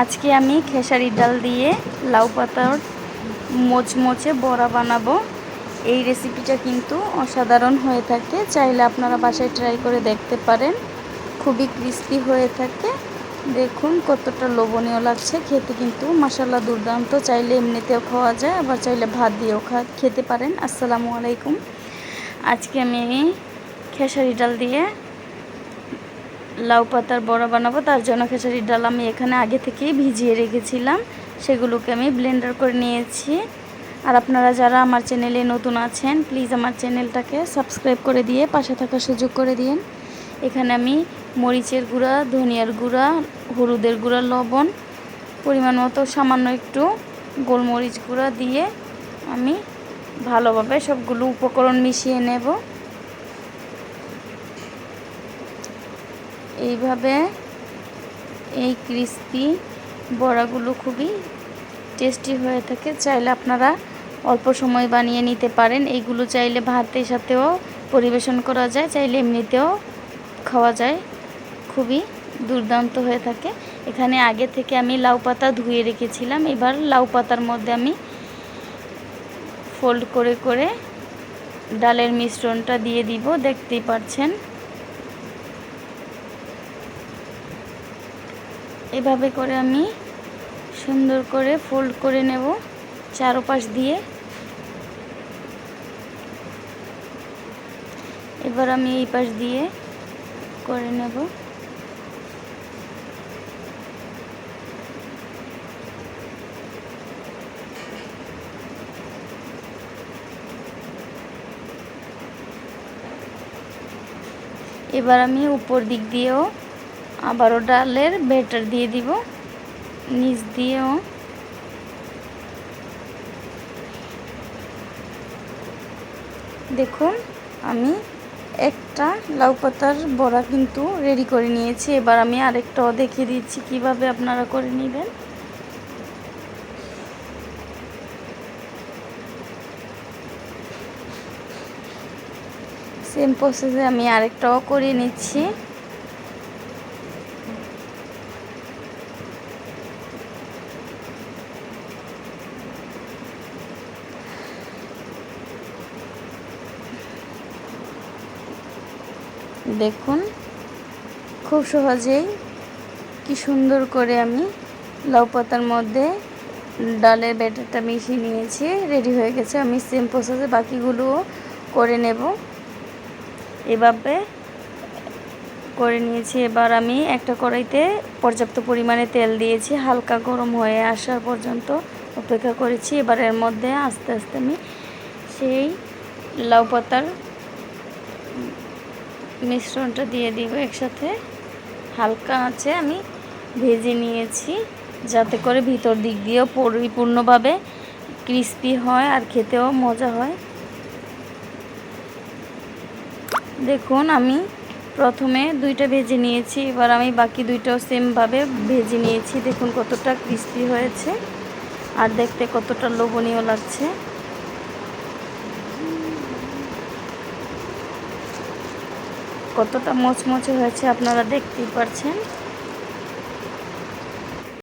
আজকে আমি খেসারি ডাল দিয়ে লাউ পাতার মোচমোচে বড়া বানাবো। এই রেসিপিটা কিন্তু অসাধারণ হয়ে থাকে। চাইলে আপনারা বাসায় ট্রাই করে দেখতে পারেন। খুবই ক্রিস্পি হয়ে থাকে। দেখুন কতটা লোভনীয় লাগছে। খেতে কিন্তু মশালা দুর্দান্ত। চাইলে এমনিতেও খাওয়া যায়, আবার চাইলে ভাত দিয়েও খা, খেতে পারেন। আসসালামু আলাইকুম। আজকে আমি খেসারি ডাল দিয়ে লাউ পাতার বড়া বানাবো, তার জন্য খেসারির ডাল আমি এখানে আগে থেকেই ভিজিয়ে রেখেছিলাম। সেগুলোকে আমি ব্লেন্ডার করে নিয়েছি। আর আপনারা যারা আমার চ্যানেলে নতুন আছেন প্লিজ আমার চ্যানেলটাকে সাবস্ক্রাইব করে দিয়ে পাশে থাকার সুযোগ করে দিন। এখানে আমি মরিচের গুঁড়া, ধনিয়ার গুঁড়া, হলুদের গুঁড়া, লবণ, পরিমাণ মতো সামান্য একটু গোলমরিচ গুঁড়া দিয়ে আমি ভালোভাবে সবগুলো উপকরণ মিশিয়ে নেব। এইভাবে এই ক্রিস্পি বড়াগুলো খুবই টেস্টি হয়ে থাকে। চাইলে আপনারা অল্প সময় বানিয়ে নিতে পারেন। এইগুলো চাইলে ভাতের সাথেও পরিবেশন করা যায়, চাইলে এমনিতেও খাওয়া যায়। খুবই দুর্দান্ত হয়ে থাকে। এখানে আগে থেকে আমি লাউ পাতা ধুয়ে রেখেছিলাম। এবার লাউ পাতার মধ্যে আমি ফোল্ড করে করে ডালের মিশ্রণটা দিয়ে দিব। দেখতেই পাচ্ছেন এভাবে করে আমি সুন্দর করে ফোল্ড করে নেব চারোপাশ দিয়ে। এবার আমি এই পাশ দিয়ে করে নেব। এবার আমি উপর দিক দিয়েও আবারও ডালের ব্যাটার দিয়ে দিব। নিচ দিয়েও। দেখুন, আমি একটা লাউ পাতার বড়া কিন্তু রেডি করে নিয়েছি। এবার আমি আরেকটাও দেখিয়ে দিচ্ছি, কীভাবে আপনারা করে নেবেন। সেম প্রসেসে আমি আরেকটাও করে নিচ্ছি। দেখুন, খুব সহজেই কি সুন্দর করে আমি লাউ পাতার মধ্যে ডালের ব্যাটারটা মিশিয়ে নিয়েছি, রেডি হয়ে গেছে। আমি সেম প্রসেসে বাকিগুলোও করে নেব। এভাবে করে নিয়েছি। এবার আমি একটা কড়াইতে পর্যাপ্ত পরিমাণে তেল দিয়েছি। হালকা গরম হয়ে আসার পর্যন্ত অপেক্ষা করেছি। এবার এর মধ্যে আস্তে আস্তে আমি সেই লাউ পাতার মিশ্রণটা দিয়ে দিব একসাথে। হালকা আছে আমি ভেজে নিয়েছি, যাতে করে ভিতর দিক দিয়েও পরিপূর্ণভাবে ক্রিস্পি হয় আর খেতেও মজা হয়। দেখুন, আমি প্রথমে দুইটা ভেজে নিয়েছি, এবার আমি বাকি দুইটাও সেমভাবে ভেজে নিয়েছি। দেখুন কতটা ক্রিস্পি হয়েছে, আর দেখতে কতটা লোভনীয় লাগছে। কতটা মচমচে হয়েছে আপনারা দেখতেই পারছেন।